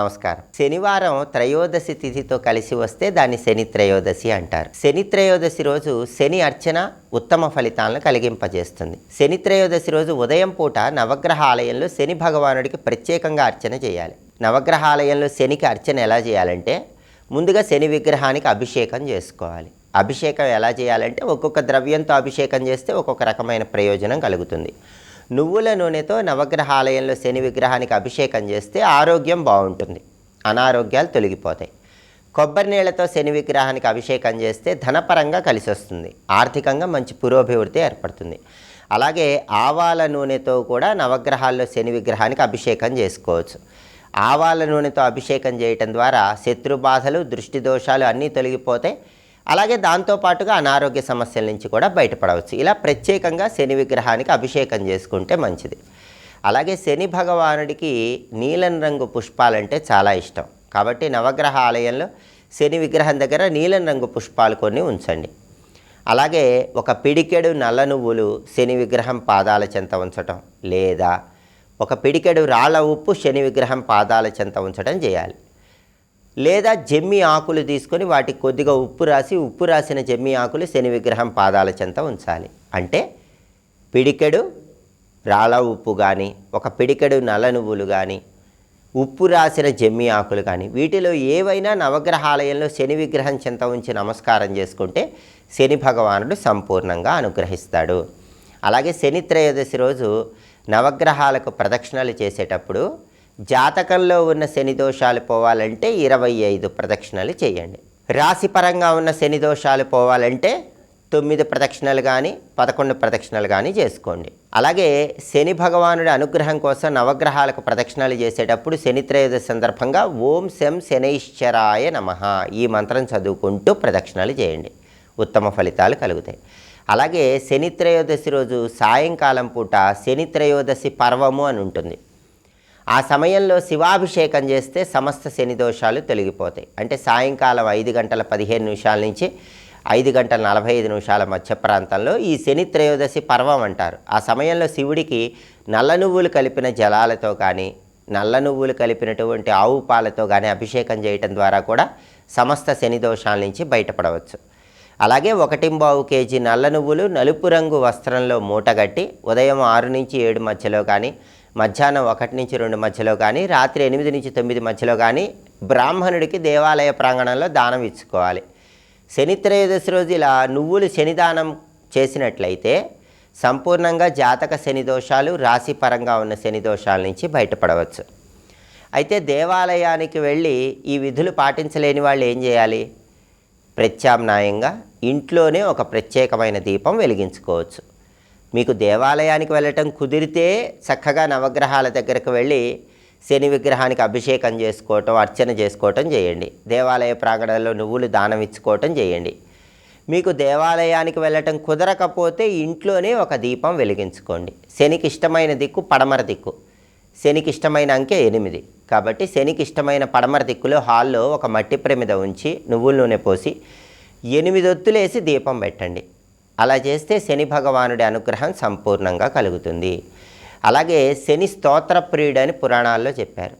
నమస్కారం. శనివారం త్రయోదశి తిథితో కలిసి వస్తే దాన్ని శని త్రయోదశి అంటారు. శని త్రయోదశి రోజు శని అర్చన ఉత్తమ ఫలితాలను కలిగింపజేస్తుంది. శని త్రయోదశి రోజు ఉదయం పూట నవగ్రహ ఆలయంలో శని భగవానుడికి ప్రత్యేకంగా అర్చన చేయాలి. నవగ్రహ ఆలయంలో శనికి అర్చన ఎలా చేయాలంటే ముందుగా శని విగ్రహానికి అభిషేకం చేసుకోవాలి. అభిషేకం ఎలా చేయాలంటే ఒక్కొక్క ద్రవ్యంతో అభిషేకం చేస్తే ఒక్కొక్క రకమైన ప్రయోజనం కలుగుతుంది. నువ్వుల నూనెతో నవగ్రహాలయంలో శని విగ్రహానికి అభిషేకం చేస్తే ఆరోగ్యం బాగుంటుంది. అనారోగ్యాలు తొలగిపోతాయి. కొబ్బరి నీళ్ళతో శని విగ్రహానికి అభిషేకం చేస్తే ధనపరంగా కలిసి వస్తుంది ఆర్థికంగా మంచి పురోభివృద్ధి ఏర్పడుతుంది. అలాగే ఆవాల నూనెతో కూడా నవగ్రహాల్లో శని విగ్రహానికి అభిషేకం చేసుకోవచ్చు. ఆవాల నూనెతో అభిషేకం చేయటం ద్వారా శత్రు బాధలు దృష్టి దోషాలు అన్నీ తొలగిపోతాయి అలాగే దాంతోపాటుగా అనారోగ్య సమస్యల నుంచి కూడా బయటపడవచ్చు. ఇలా ప్రత్యేకంగా శని విగ్రహానికి అభిషేకం చేసుకుంటే మంచిది. అలాగే శని భగవానుడికి నీలం రంగు పుష్పాలంటే చాలా ఇష్టం. కాబట్టి నవగ్రహ ఆలయంలో శని విగ్రహం దగ్గర నీలం రంగు పుష్పాలు కొన్ని ఉంచండి. అలాగే ఒక పిడికెడు నల్ల నువ్వులు శని విగ్రహం పాదాల చెంత ఉంచటం లేదా ఒక పిడికెడు రాళ్ళ ఉప్పు శని విగ్రహం పాదాల చెంత ఉంచడం చేయాలి. లేదా జమ్మి ఆకులు తీసుకొని వాటికి కొద్దిగా ఉప్పు రాసి ఉప్పు రాసిన జమ్మి ఆకులు శని విగ్రహం పాదాల చెంత ఉంచాలి. అంటే పిడికెడు రాళ్ళ ఉప్పు కానీ ఒక పిడికెడు నల్ల నువ్వులు కానీ ఉప్పు రాసిన జమ్మి ఆకులు కానీ వీటిలో ఏవైనా నవగ్రహాలయంలో శని విగ్రహం చెంత ఉంచి నమస్కారం చేసుకుంటే శని భగవానుడు సంపూర్ణంగా అనుగ్రహిస్తాడు. అలాగే శని త్రయోదశి రోజు నవగ్రహాలకు ప్రదక్షిణలు చేసేటప్పుడు జాతకంలో ఉన్న శని దోషాలు పోవాలంటే ఇరవై ఐదు ప్రదక్షిణలు చేయండి. రాశిపరంగా ఉన్న శని దోషాలు పోవాలంటే తొమ్మిది ప్రదక్షిణలు కానీ పదకొండు ప్రదక్షిణలు కానీ చేసుకోండి. అలాగే శని భగవానుడి అనుగ్రహం కోసం నవగ్రహాలకు ప్రదక్షిణలు చేసేటప్పుడు శని త్రయోదశి సందర్భంగా ఓం శం శనైశ్చరాయ నమ ఈ మంత్రం చదువుకుంటూ ప్రదక్షిణలు చేయండి. ఉత్తమ ఫలితాలు కలుగుతాయి. అలాగే శని త్రయోదశి రోజు సాయంకాలం పూట శని త్రయోదశి పర్వము అని ఉంటుంది. ఆ సమయంలో శివాభిషేకం చేస్తే సమస్త శని దోషాలు తొలగిపోతాయి. అంటే సాయంకాలం ఐదు గంటల పదిహేను నిమిషాల నుంచి ఐదు గంటల నలభై ఐదు నిమిషాల మధ్య ప్రాంతంలో ఈ శని త్రయోదశి పర్వం అంటారు. ఆ సమయంలో శివుడికి నల్ల నువ్వులు కలిపిన జలాలతో కానీ నల్ల నువ్వులు కలిపినటువంటి ఆవు పాలతో కానీ అభిషేకం చేయటం ద్వారా కూడా సమస్త శని దోషాల నుంచి బయటపడవచ్చు. అలాగే ఒకటింబావు కేజీ నల్ల నువ్వులు నలుపు రంగు వస్త్రంలో మూటగట్టి ఉదయం ఆరు నుంచి ఏడు మధ్యలో కానీ మధ్యాహ్నం ఒకటి నుంచి రెండు మధ్యలో కానీ రాత్రి ఎనిమిది నుంచి తొమ్మిది మధ్యలో కానీ బ్రాహ్మణుడికి దేవాలయ ప్రాంగణంలో దానం ఇచ్చుకోవాలి. శని త్రయోదశి రోజు ఇలా నువ్వులు శనిదానం చేసినట్లయితే సంపూర్ణంగా జాతక శని దోషాలు రాశిపరంగా ఉన్న శని దోషాల నుంచి బయటపడవచ్చు. అయితే దేవాలయానికి వెళ్ళి ఈ విధులు పాటించలేని వాళ్ళు ఏం చేయాలి? ప్రత్యామ్నాయంగా ఇంట్లోనే ఒక ప్రత్యేకమైన దీపం వెలిగించుకోవచ్చు. మీకు దేవాలయానికి వెళ్ళటం కుదిరితే చక్కగా నవగ్రహాల దగ్గరకు వెళ్ళి శని విగ్రహానికి అభిషేకం చేసుకోవటం అర్చన చేసుకోవటం చేయండి. దేవాలయ ప్రాంగణంలో నువ్వులు దానం ఇచ్చుకోవటం చేయండి. మీకు దేవాలయానికి వెళ్ళటం కుదరకపోతే ఇంట్లోనే ఒక దీపం వెలిగించుకోండి. శనికి ఇష్టమైన దిక్కు పడమర దిక్కు. శనికి ఇష్టమైన అంకె ఎనిమిది. కాబట్టి శనికి ఇష్టమైన పడమర దిక్కులో హాల్లో ఒక మట్టి ప్రమిద ఉంచి నువ్వుల నూనె పోసి ఎనిమిది ఒత్తులేసి దీపం పెట్టండి. అలా చేస్తే శని భగవానుడి అనుగ్రహం సంపూర్ణంగా కలుగుతుంది. అలాగే శని స్తోత్ర ప్రియుడు అని పురాణాల్లో చెప్పారు.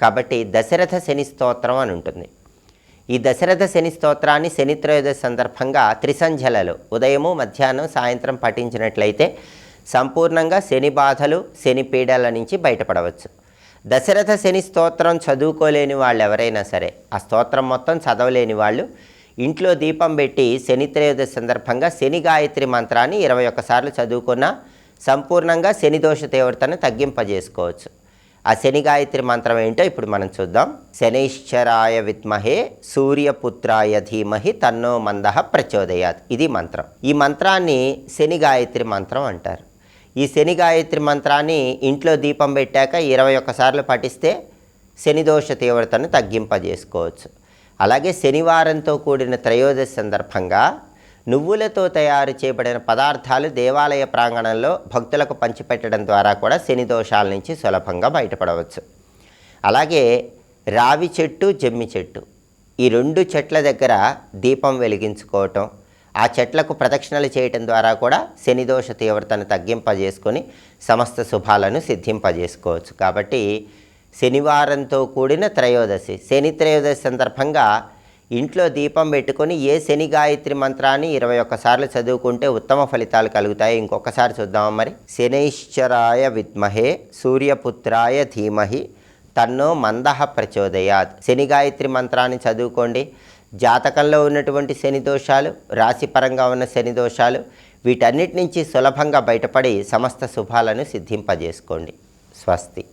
కాబట్టి దశరథ శని స్తోత్రం అని ఉంటుంది. ఈ దశరథ శని స్తోత్రాన్ని శని త్రయోదశి సందర్భంగా త్రిసంధ్యలలో ఉదయము మధ్యాహ్నం సాయంత్రం పఠించినట్లయితే సంపూర్ణంగా శని బాధలు శని పీడల నుంచి బయటపడవచ్చు. దశరథ శని స్తోత్రం చదువుకోలేని వాళ్ళు ఎవరైనా సరే ఆ స్తోత్రం మొత్తం చదవలేని వాళ్ళు ఇంట్లో దీపం పెట్టి శని త్రయోదశి సందర్భంగా శని గాయత్రి మంత్రాన్ని ఇరవై ఒక్కసార్లు చదువుకున్న సంపూర్ణంగా శని దోష తీవ్రతను తగ్గింపజేసుకోవచ్చు. ఆ శని గాయత్రి మంత్రం ఏంటో ఇప్పుడు మనం చూద్దాం. శనైశ్చరాయ విద్మహే సూర్యపుత్రాయ ధీమహి తన్నో మందః ప్రచోదయాత్. ఇది మంత్రం. ఈ మంత్రాన్ని శని గాయత్రి మంత్రం అంటారు. ఈ శని గాయత్రి మంత్రాన్ని ఇంట్లో దీపం పెట్టాక ఇరవై ఒక్కసార్లు పఠిస్తే శని దోష తీవ్రతను తగ్గింపజేసుకోవచ్చు. అలాగే శనివారంతో కూడిన త్రయోదశి సందర్భంగా నువ్వులతో తయారు చేయబడిన పదార్థాలు దేవాలయ ప్రాంగణంలో భక్తులకు పంచిపెట్టడం ద్వారా కూడా శని దోషాల నుంచి సులభంగా బయటపడవచ్చు. అలాగే రావి చెట్టు జమ్మి చెట్టు ఈ రెండు చెట్ల దగ్గర దీపం వెలిగించుకోవటం ఆ చెట్లకు ప్రదక్షిణలు చేయటం ద్వారా కూడా శనిదోష తీవ్రతను తగ్గింపజేసుకొని సమస్త శుభాలను సిద్ధింపజేసుకోవచ్చు. కాబట్టి శనివారంతో కూడిన త్రయోదశి. శని త్రయోదశి సందర్భంగా ఇంట్లో దీపం పెట్టుకొని ఏ శని గాయత్రి మంత్రాన్ని ఇరవై ఒక్కసార్లు చదువుకుంటే ఉత్తమ ఫలితాలు కలుగుతాయి? ఇంకొకసారి చూద్దామా మరి. శనైశ్చరాయ విద్మహే సూర్యపుత్రాయ ధీమహి తన్నో మందహ ప్రచోదయాత్. శని గాయత్రి మంత్రాన్ని చదువుకోండి. జాతకంలో ఉన్నటువంటి శని దోషాలు రాశిపరంగా ఉన్న శని దోషాలు వీటన్నిటి నుంచి సులభంగా బయటపడి సమస్త శుభాలను సిద్ధింపజేసుకోండి. స్వస్తి.